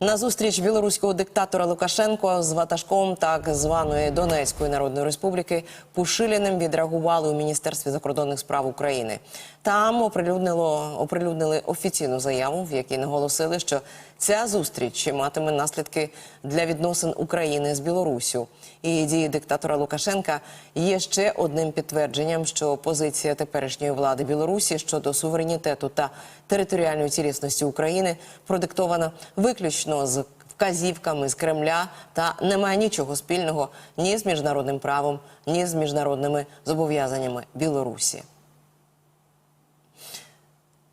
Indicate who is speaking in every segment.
Speaker 1: На зустріч білоруського диктатора Лукашенко з ватажком так званої Донецької Народної Республіки Пушиліним відреагували у Міністерстві закордонних справ України. Там оприлюднило оприлюднили офіційну заяву, в якій наголосили, що ця зустріч матиме наслідки для відносин України з Білоруссю. І дії диктатора Лукашенка є ще одним підтвердженням, що позиція теперішньої влади Білорусі щодо суверенітету та територіальної цілісності України продиктована виключно з вказівками з Кремля та не має нічого спільного ні з міжнародним правом, ні з міжнародними зобов'язаннями Білорусі.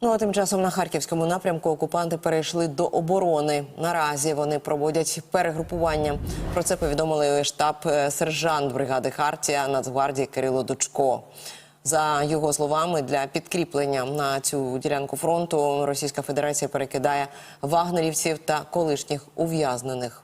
Speaker 1: Ну а тим часом на харківському напрямку окупанти перейшли до оборони. Наразі вони проводять перегрупування. Про це повідомили штаб е, сержант бригади Хартія Нацгвардії Кирило Дучко. За його словами, для підкріплення на цю ділянку фронту Російська Федерація перекидає вагнерівців та колишніх ув'язнених.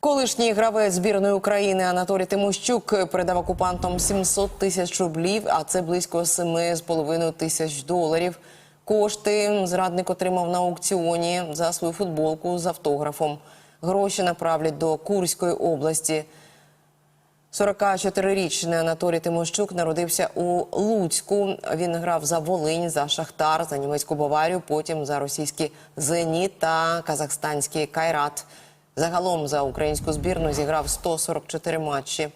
Speaker 1: Колишній гравець збірної України Анатолій Тимощук передав окупантам 700 тисяч рублів, а це близько 7,5 тисяч доларів. Кошти зрадник отримав на аукціоні за свою футболку з автографом. Гроші направлять до Курської області. 44-річний Анатолій Тимощук народився у Луцьку. Він грав за Волинь, за Шахтар, за німецьку Баварію, потім за російський Зеніт та казахстанський Кайрат. Загалом за українську збірну зіграв 144 матчі.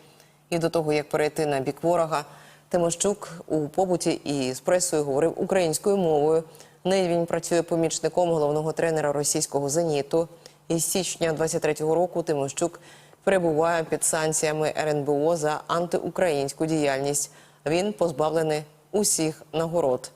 Speaker 1: І до того, як перейти на бік ворога, Тимощук у побуті і з пресою говорив українською мовою. Нині він працює помічником головного тренера російського зеніту. Із січня 23-го року Тимощук перебуває під санкціями РНБО за антиукраїнську діяльність. Він позбавлений усіх нагород.